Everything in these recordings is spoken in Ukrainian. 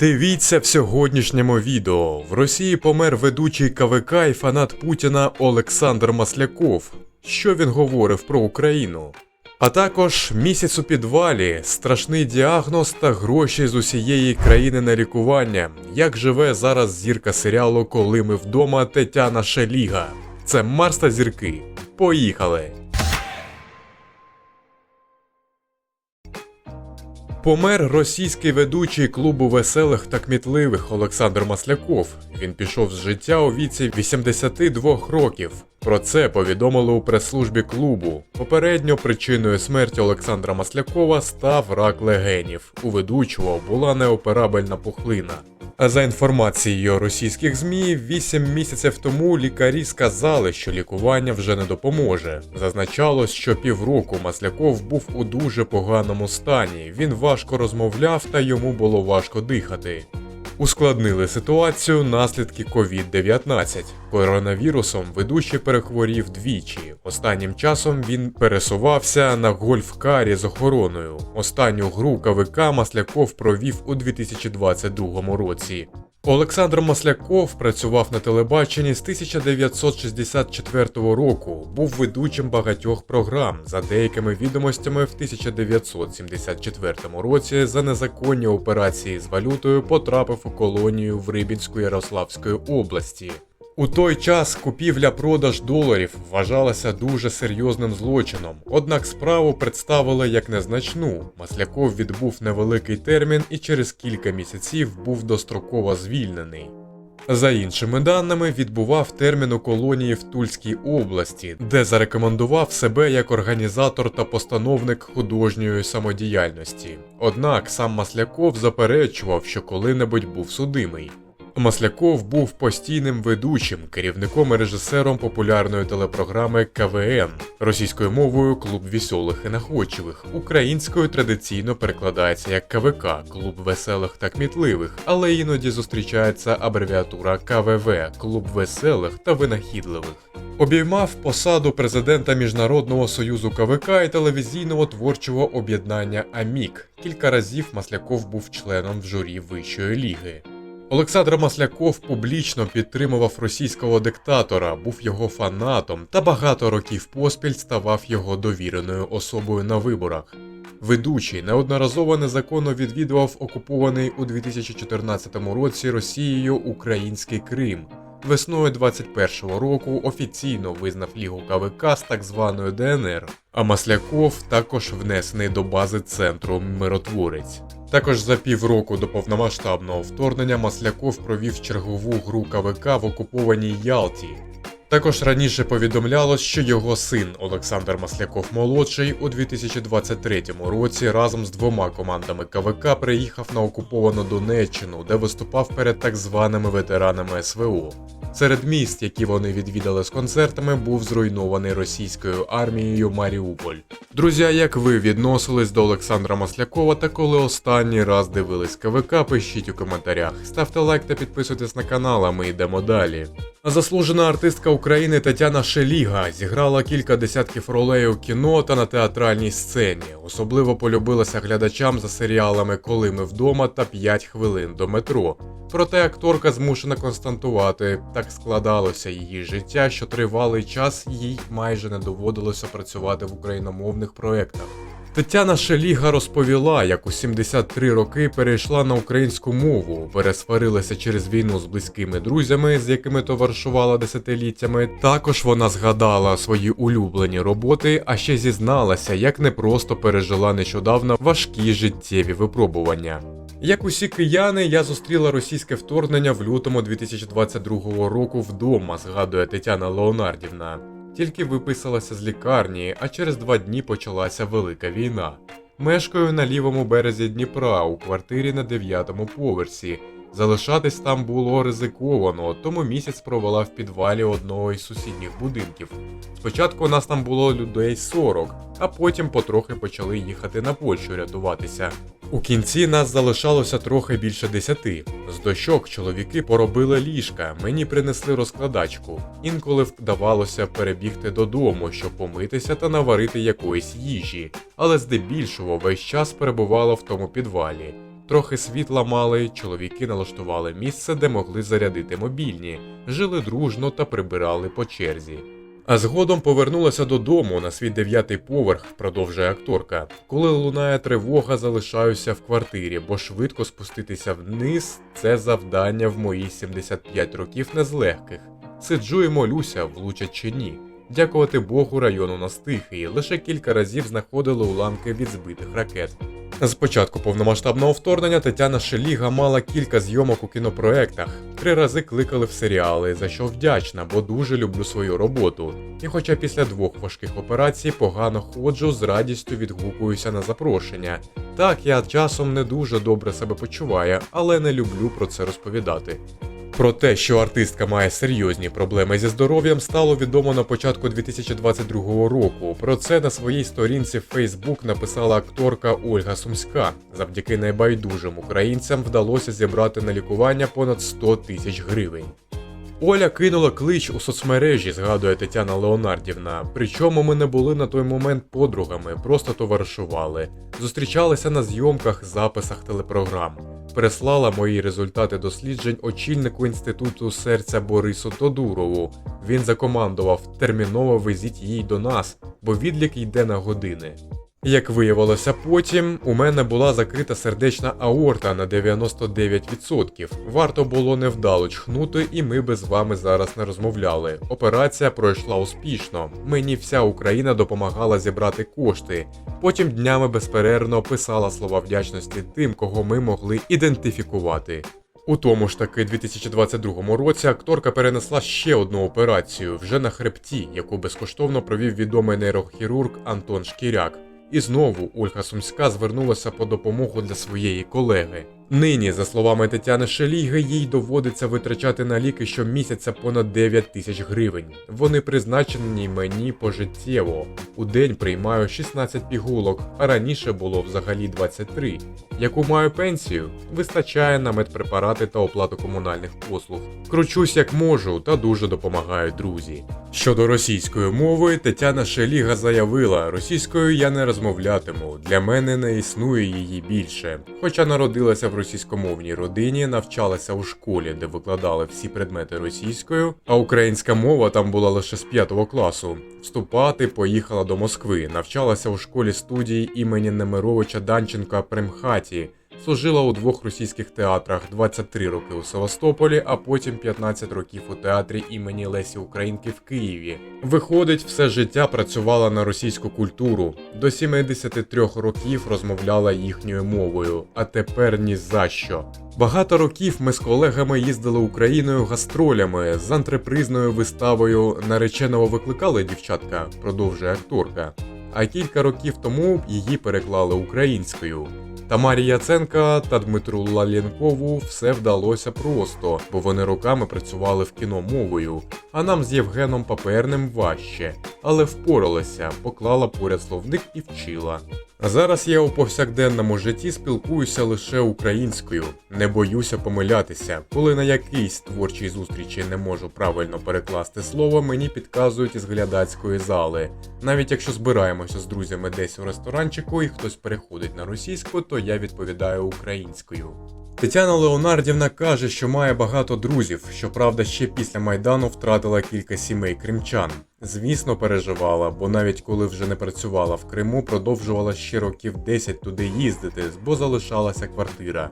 Дивіться в сьогоднішньому відео. В Росії помер ведучий КВК і фанат Путіна Олександр Масляков. Що він говорив про Україну? А також місяць у підвалі, страшний діагноз та гроші з усієї країни на лікування. Як живе зараз зірка серіалу Коли ми вдома Тетяна Шеліга. Це Марс та зірки. Поїхали! Помер російський ведучий клубу веселих та кмітливих Олександр Масляков. Він пішов з життя у віці 82 років. Про це повідомили у прес-службі клубу. Попередньо причиною смерті Олександра Маслякова став рак легенів. У ведучого була неоперабельна пухлина. А за інформацією російських ЗМІ, 8 місяців тому лікарі сказали, що лікування вже не допоможе. Зазначалось, що півроку Масляков був у дуже поганому стані. Він важко розмовляв та йому було важко дихати. Ускладнили ситуацію наслідки COVID-19. Коронавірусом ведучий перехворів двічі. Останнім часом він пересувався на гольф-карі з охороною. Останню гру КВК Масляков провів у 2022 році. Олександр Масляков працював на телебаченні з 1964 року, був ведучим багатьох програм. За деякими відомостями, в 1974 році за незаконні операції з валютою потрапив у колонію в Рибінську Ярославської області. У той час купівля-продаж доларів вважалася дуже серйозним злочином, однак справу представили як незначну. Масляков відбув невеликий термін і через кілька місяців був достроково звільнений. За іншими даними, відбував термін у колонії в Тульській області, де зарекомендував себе як організатор та постановник художньої самодіяльності. Однак сам Масляков заперечував, що коли-небудь був судимий. Масляков був постійним ведучим, керівником і режисером популярної телепрограми КВН російською мовою Клуб веселих і находчивих, українською традиційно перекладається як КВК Клуб веселих та кмітливих, але іноді зустрічається абревіатура КВВ Клуб веселих та винахідливих. Обіймав посаду президента Міжнародного союзу КВК і телевізійного творчого об'єднання АМІК. Кілька разів Масляков був членом в журі Вищої ліги. Олександр Масляков публічно підтримував російського диктатора, був його фанатом та багато років поспіль ставав його довіреною особою на виборах. Ведучий неодноразово незаконно відвідував окупований у 2014 році Росією український Крим. Весною 21-го року офіційно визнав Лігу КВК з так званою ДНР, а Масляков також внесений до бази центру Миротворець. Також за півроку до повномасштабного вторгнення Масляков провів чергову гру КВК в окупованій Ялті. Також раніше повідомлялось, що його син Олександр Масляков молодший у 2023 році разом з двома командами КВК приїхав на окуповану Донеччину, де виступав перед так званими ветеранами СВО. Серед міст, які вони відвідали з концертами, був зруйнований російською армією Маріуполь. Друзі, як ви відносились до Олександра Маслякова та коли останній раз дивились КВК, пишіть у коментарях. Ставте лайк та підписуйтесь на канал, а ми йдемо далі. Заслужена артистка України Тетяна Шеліга зіграла кілька десятків ролей у кіно та на театральній сцені. Особливо полюбилася глядачам за серіалами Коли ми вдома та 5 хвилин до метро. Проте акторка змушена константувати, так складалося її життя, що тривалий час їй майже не доводилося працювати в україномовних проєктах. Тетяна Шеліга розповіла, як у 73 роки перейшла на українську мову, пересварилася через війну з близькими друзями, з якими товаришувала десятиліттями. Також вона згадала свої улюблені роботи, а ще зізналася, як непросто пережила нещодавно важкі життєві випробування. Як усі кияни, я зустріла російське вторгнення в лютому 2022 року вдома, згадує Тетяна Леонардівна. Тільки виписалася з лікарні, а через два дні почалася велика війна. Мешкаю на лівому березі Дніпра у квартирі на дев'ятому поверсі. Залишатись там було ризиковано, тому місяць провела в підвалі одного із сусідніх будинків. Спочатку у нас там було людей 40, а потім потрохи почали їхати на Польщу рятуватися. У кінці нас залишалося трохи більше десяти. З дощок чоловіки поробили ліжка, мені принесли розкладачку. Інколи вдавалося перебігти додому, щоб помитися та наварити якоїсь їжі, але здебільшого весь час перебувала в тому підвалі. Трохи світла мали, чоловіки налаштували місце, де могли зарядити мобільні, жили дружно та прибирали по черзі. А згодом повернулася додому на свій дев'ятий поверх, продовжує акторка. Коли лунає тривога, залишаюся в квартирі, бо швидко спуститися вниз це завдання в мої 75 років не з легких. Сиджу і молюся, влучать чи ні. Дякувати Богу, район у нас тихий, лише кілька разів знаходили уламки від збитих ракет. З початку повномасштабного вторгнення Тетяна Шеліга мала кілька зйомок у кінопроектах. Три рази кликали в серіали, за що вдячна, бо дуже люблю свою роботу. І хоча після двох важких операцій погано ходжу, з радістю відгукуюся на запрошення. Так, я часом не дуже добре себе почуваю, але не люблю про це розповідати. Про те, що артистка має серйозні проблеми зі здоров'ям, стало відомо на початку 2022 року. Про це на своїй сторінці в Facebook написала акторка Ольга Сумська. Завдяки найбайдужим українцям вдалося зібрати на лікування понад 100 тисяч гривень. Оля кинула клич у соцмережі, згадує Тетяна Леонардівна. Причому ми не були на той момент подругами, просто товаришували. Зустрічалися на зйомках, записах телепрограм. Переслала мої результати досліджень очільнику інституту серця Борису Тодурову. Він закомандував терміново везіть її до нас, бо відлік йде на години. Як виявилося потім, у мене була закрита сердечна аорта на 99%. Варто було невдало чхнути, і ми би з вами зараз не розмовляли. Операція пройшла успішно. Мені вся Україна допомагала зібрати кошти. Потім днями безперервно писала слова вдячності тим, кого ми могли ідентифікувати. У тому ж таки 2022 році акторка перенесла ще одну операцію вже на хребті, яку безкоштовно провів відомий нейрохірург Антон Шкіряк. І знову Ольга Сумська звернулася по допомогу для своєї колеги. Нині, за словами Тетяни Шеліги, їй доводиться витрачати на ліки щомісяця понад 9 тисяч гривень. Вони призначені мені пожиттєво. У день приймаю 16 пігулок, а раніше було взагалі 23. Яку маю пенсію, вистачає на медпрепарати та оплату комунальних послуг. Кручусь як можу та дуже допомагають друзі. Щодо російської мови, Тетяна Шеліга заявила: російською я не розмовлятиму. Для мене не існує її більше. Хоча народилася в російськомовній родині, навчалася у школі, де викладали всі предмети російською, а українська мова там була лише з 5 класу. Вступати поїхала до Москви, навчалася у школі студії імені Немировича Данченка Примхаті. Служила у двох російських театрах 23 роки у Севастополі, а потім 15 років у театрі імені Лесі Українки в Києві. Виходить, все життя працювала на російську культуру. До 73 років розмовляла їхньою мовою, а тепер ні за що. Багато років ми з колегами їздили Україною гастролями з антрепризною виставою нареченого викликали дівчатка, продовжує акторка. А кілька років тому її переклали українською. Тамарі Яценка та Дмитру Лалєнкову все вдалося просто, бо вони роками працювали в кіно мовою, а нам з Євгеном Паперним важче, але впоралася, поклала поряд словник і вчила. А зараз я у повсякденному житті спілкуюся лише українською, не боюся помилятися. Коли на якійсь творчій зустрічі не можу правильно перекласти слово, мені підказують із глядацької зали. Навіть якщо збираємося з друзями десь у ресторанчику і хтось переходить на російську, то я відповідаю українською. Тетяна Леонардівна каже, що має багато друзів, щоправда, ще після майдану втратила кілька сімей кримчан. Звісно, переживала, бо навіть коли вже не працювала в Криму, продовжувала ще років 10 туди їздити, бо залишалася квартира.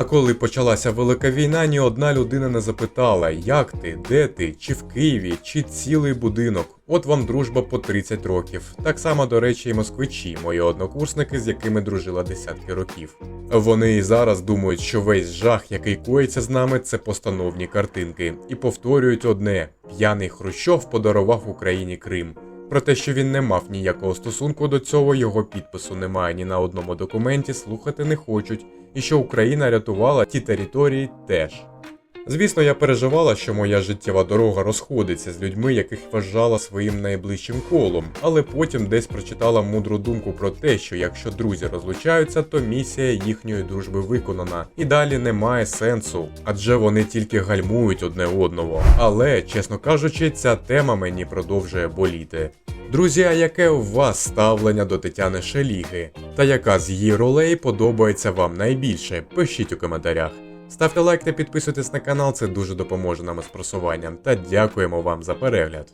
А коли почалася велика війна, ні одна людина не запитала, як ти, де ти, чи в Києві, чи цілий будинок. От вам дружба по 30 років. Так само, до речі, і москвичі, мої однокурсники, з якими дружила десятки років. Вони і зараз думають, що весь жах, який коїться з нами, це постановні картинки, і повторюють одне: п'яний Хрущов подарував Україні Крим. Про те, що він не мав ніякого стосунку до цього, його підпису немає ні на одному документі, слухати не хочуть, і що Україна рятувала ті території теж. Звісно, я переживала, що моя життєва дорога розходиться з людьми, яких вважала своїм найближчим колом, але потім десь прочитала мудру думку про те, що якщо друзі розлучаються, то місія їхньої дружби виконана, і далі немає сенсу, адже вони тільки гальмують одне одного. Але, чесно кажучи, ця тема мені продовжує боліти. Друзі, а яке у вас ставлення до Тетяни Шеліги? Та яка з її ролей подобається вам найбільше? Пишіть у коментарях. Ставте лайк та підписуйтесь на канал, це дуже допоможе нам із просуванням. Та дякуємо вам за перегляд.